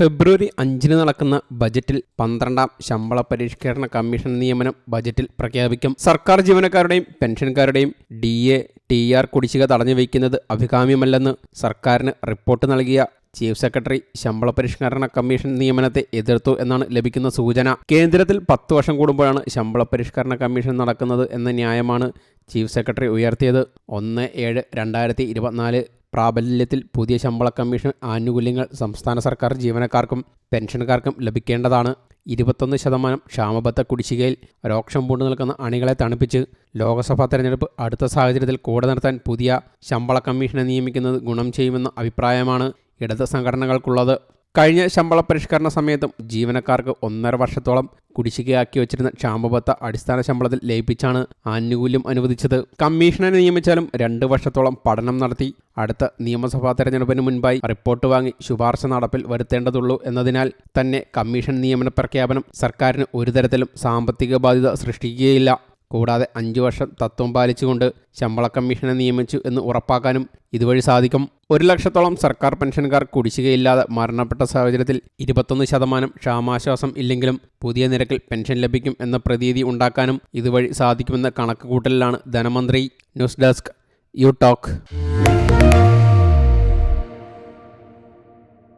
ഫെബ്രുവരി അഞ്ചിന് നടക്കുന്ന ബജറ്റിൽ പന്ത്രണ്ടാം ശമ്പള പരിഷ്കരണ കമ്മീഷൻ നിയമനം ബജറ്റിൽ പ്രഖ്യാപിക്കും. സർക്കാർ ജീവനക്കാരുടെയും പെൻഷൻകാരുടെയും ഡി എ ടി ആർ കുടിശ്ശിക തടഞ്ഞു വയ്ക്കുന്നത് അഭികാമ്യമല്ലെന്ന് സർക്കാരിന് റിപ്പോർട്ട് നൽകിയ ചീഫ് സെക്രട്ടറി ശമ്പള പരിഷ്കരണ കമ്മീഷൻ നിയമനത്തെ എതിർത്തു എന്നാണ് ലഭിക്കുന്ന സൂചന. കേന്ദ്രത്തിൽ പത്ത് വർഷം കൂടുമ്പോഴാണ് ശമ്പള പരിഷ്കരണ കമ്മീഷൻ നടക്കുന്നത് എന്ന ന്യായമാണ് ചീഫ് സെക്രട്ടറി ഉയർത്തിയത് ഒന്ന് ഏഴ് രണ്ടായിരത്തി ഇരുപത്തിനാല് പ്രാബല്യത്തിൽ പുതിയ ശമ്പള കമ്മീഷൻ ആനുകൂല്യങ്ങൾ സംസ്ഥാന സർക്കാർ ജീവനക്കാർക്കും പെൻഷൻകാർക്കും ലഭിക്കേണ്ടതാണ്. ഇരുപത്തൊന്ന് ശതമാനം ക്ഷാമബത്ത കുടിശ്ശികയിൽ രോക്ഷം പൂണ്ടു നിൽക്കുന്ന അണികളെ തണുപ്പിച്ച് ലോക്സഭാ തെരഞ്ഞെടുപ്പ് അടുത്ത സാഹചര്യത്തിൽ കൂടെ നിർത്താൻ പുതിയ ശമ്പള കമ്മീഷനെ നിയമിക്കുന്നത് ഗുണം ചെയ്യുമെന്ന അഭിപ്രായമാണ് ഇടത് സംഘടനകൾക്കുള്ളത്. കഴിഞ്ഞ ശമ്പള പരിഷ്കരണ സമയത്തും ജീവനക്കാർക്ക് ഒന്നര വർഷത്തോളം കുടിശ്ശികയാക്കി വച്ചിരുന്ന ക്ഷാമബത്ത അടിസ്ഥാന ശമ്പളത്തിൽ ലയിപ്പിച്ചാണ് ആനുകൂല്യം അനുവദിച്ചത്. കമ്മീഷനെ നിയമിച്ചാലും രണ്ട് വർഷത്തോളം പഠനം നടത്തി അടുത്ത നിയമസഭാ തെരഞ്ഞെടുപ്പിന് മുൻപായി റിപ്പോർട്ട് വാങ്ങി ശുപാർശ നടപ്പിൽ വരുത്തേണ്ടതുള്ളൂ എന്നതിനാൽ തന്നെ കമ്മീഷൻ നിയമന പ്രഖ്യാപനം സർക്കാരിന് ഒരു തരത്തിലും സാമ്പത്തിക ബാധ്യത സൃഷ്ടിക്കുകയില്ല. കൂടാതെ അഞ്ചു വർഷം തത്വം പാലിച്ചുകൊണ്ട് ശമ്പള കമ്മീഷനെ നിയമിച്ചു എന്ന് ഉറപ്പാക്കാനും ഇതുവഴി സാധിക്കും. ഒരു ലക്ഷത്തോളം സർക്കാർ പെൻഷൻകാർ കുടിശ്ശികയില്ലാതെ മരണപ്പെട്ട സാഹചര്യത്തിൽ ഇരുപത്തൊന്ന് ശതമാനം ക്ഷാമാശ്വാസം ഇല്ലെങ്കിലും പുതിയ നിരക്കിൽ പെൻഷൻ ലഭിക്കും എന്ന പ്രതീതി ഉണ്ടാക്കാനും ഇതുവഴി സാധിക്കുമെന്ന കണക്കുകൂട്ടലിലാണ് ധനമന്ത്രി ന്യൂസ് ഡെസ്ക് യു ടോക്ക്